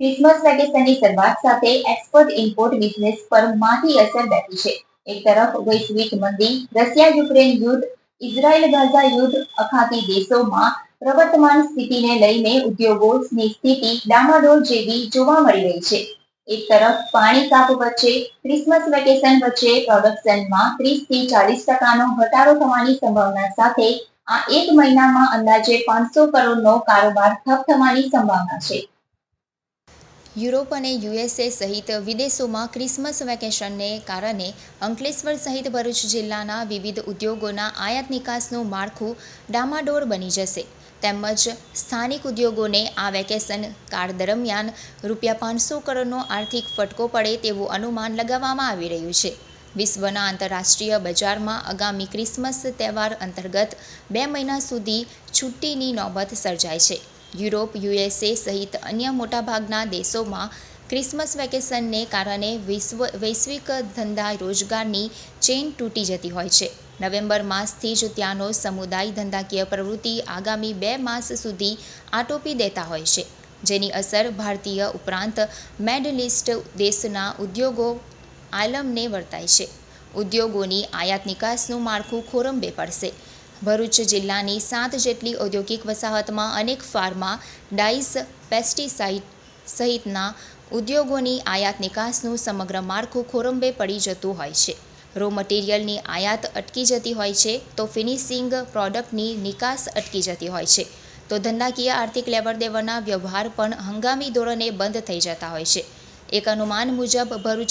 Christmas વેકેશનની શરૂઆત સાથે export import business પર માઠી અસર બેઠી છે. એક તરફ વૈશ્વિક મંદી રશિયા યુક્રેન યુદ્ધ ઇઝરાયલ ગાઝા યુદ્ધ અખાતી દેશોમાં પ્રવર્તમાન સ્થિતિને લઈને ઉદ્યોગોની સ્થિતિ ડામાડોળ જેવી જોવા મળી રહી છે. એક તરફ પાણી કાપ વચ્ચે ક્રિસમસ વેકેશન વચ્ચે પ્રોડક્શનમાં ત્રીસથી ચાલીસ ટકાનો ઘટાડો થવાની સંભાવના સાથે આ એક મહિનામાં અંદાજે પાંચસો કરોડનો કારોબાર ઠપ થવાની સંભાવના છે. યુરોપ અને યુએસએ સહિત વિદેશોમાં ક્રિસમસ વેકેશનને કારણે અંકલેશ્વર સહિત ભરૂચ જિલ્લાના વિવિધ ઉદ્યોગોના આયાત નિકાસનું માળખું ડામાડોળ બની જશે. તેમજ સ્થાનિક ઉદ્યોગોને આ વેકેશન કાળ દરમિયાન રૂપિયા પાંચસો કરોડનો આર્થિક ફટકો પડે તેવું અનુમાન લગાવવામાં આવી રહ્યું છે. વિશ્વના આંતરરાષ્ટ્રીય બજારમાં આગામી ક્રિસમસ તહેવાર અંતર્ગત બે મહિના સુધી છુટ્ટીની નોબત સર્જાય છે. યુરોપ, યુએસએ સહિત અન્ય મોટાભાગના દેશોમાં ક્રિસમસ વેકેશનને કારણે વિશ્વ, વૈશ્વિક ધંધા રોજગારની ચેઇન તૂટી જતી હોય છે. નવેમ્બર માસથી જ ત્યાંનો સમુદાય ધંધાકીય પ્રવૃત્તિ આગામી બે માસ સુધી આટોપી દેતા હોય છે. જેની અસર ભારતીય ઉપરાંત મેડલિસ્ટ દેશના ઉદ્યોગો આલમને વર્તાય છે. ઉદ્યોગોની આયાત નિકાસનું માળખું ખોરંબે પડશે. ભરૂચ જિલ્લાની સાત જેટલી ઔદ્યોગિક વસાહતમાં અનેક ફાર્મા, ડાઇસ, પેસ્ટિસાઇડ સહિતના ઉદ્યોગોની આયાત નિકાસનું સમગ્ર માળખું ખોરંબે પડી જતું હોય છે. રો મટીરિયલની આયાત અટકી જતી હોય છે તો ફિનિશિંગ પ્રોડક્ટની નિકાસ અટકી જતી હોય છે. તો ધંધાકીય આર્થિક લેવડદેવડના વ્યવહાર પણ હંગામી ધોરણે બંધ થઈ જતા હોય છે. એક અનુમાન મુજબ ભરૂચ